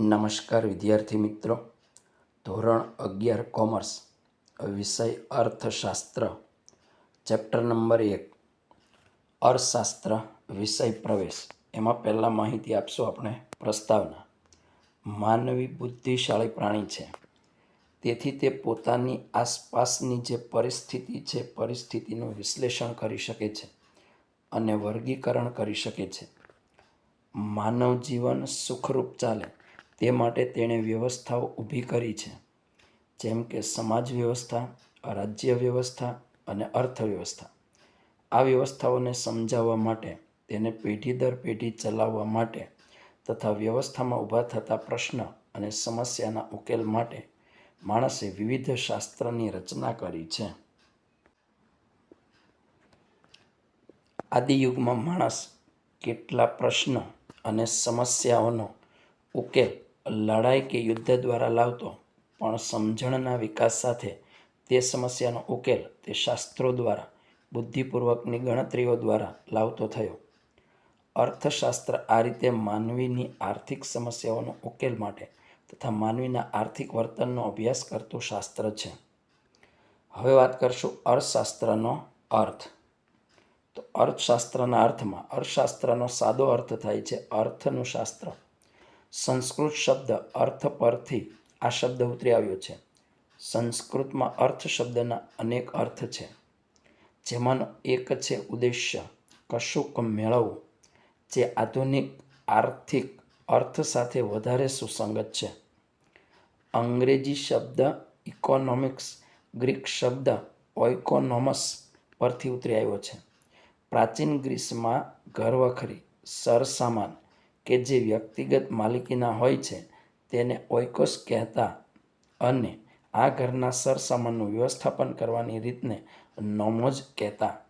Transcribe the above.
નમસ્કાર વિદ્યાર્થી મિત્રો. ધોરણ અગિયાર, કોમર્સ, વિષય અર્થશાસ્ત્ર, ચેપ્ટર નંબર એક, અર્થશાસ્ત્ર, વિષય પ્રવેશ. એમાં પહેલાં માહિતી આપશું આપણે પ્રસ્તાવના. માનવી બુદ્ધિશાળી પ્રાણી છે. તેથી તે પોતાની આસપાસની જે પરિસ્થિતિ છે, પરિસ્થિતિનું વિશ્લેષણ કરી શકે છે અને વર્ગીકરણ કરી શકે છે. માનવ જીવન સુખરૂપ ચાલે. તે માટે તેણે વ્યવસ્થાઓ ઊભી કરી છે. જેમ કે સમાજ વ્યવસ્થા, રાજ્ય વ્યવસ્થા અને અર્થવ્યવસ્થા. આ વ્યવસ્થાઓને સમજાવવા માટે, તેને પેઢી દર પેઢી ચલાવવા માટે તથા વ્યવસ્થામાં ઊભા થતા પ્રશ્ન અને સમસ્યાના ઉકેલ માટે માણસે વિવિધ શાસ્ત્રની રચના કરી છે. આદિયુગમાં માણસ કેટલા પ્રશ્ન અને સમસ્યાઓનો ઉકેલ લડાઈ કે યુદ્ધ દ્વારા લાવતો, પણ સમજણના વિકાસ સાથે તે સમસ્યાનો ઉકેલ તે શાસ્ત્રો દ્વારા, બુદ્ધિપૂર્વકની ગણતરીઓ દ્વારા લાવતો થયો. અર્થશાસ્ત્ર આ રીતે માનવીની આર્થિક સમસ્યાઓનો ઉકેલ માટે તથા માનવીના આર્થિક વર્તનનો અભ્યાસ કરતું શાસ્ત્ર છે. હવે વાત કરશું અર્થશાસ્ત્રનો અર્થ. તો અર્થશાસ્ત્રના અર્થમાં અર્થશાસ્ત્રનો સાદો અર્થ થાય છે અર્થનું શાસ્ત્ર. સંસ્કૃત શબ્દ અર્થ પરથી આ શબ્દ ઉતરી આવ્યો છે. સંસ્કૃતમાં અર્થ શબ્દના અનેક અર્થ છે. જેમાંનો એક છે ઉદ્દેશ્ય, કશુંક મેળવવું, જે આધુનિક, આર્થિક અર્થ સાથે વધારે સુસંગત છે. અંગ્રેજી શબ્દ ઇકોનોમિક્સ ગ્રીક શબ્દ ઓઇકોનોમસ પરથી ઉતરી આવ્યો છે. પ્રાચીન ગ્રીસમાં ઘરવખરી સરસામાન કે જે વ્યક્તિગત માલિકીના હોય છે, તેને ઓઇકોસ કહેતા અને આ ઘરના સરસામાનનું વ્યવસ્થાપન કરવાની રીતને નોમોજ કહેતા.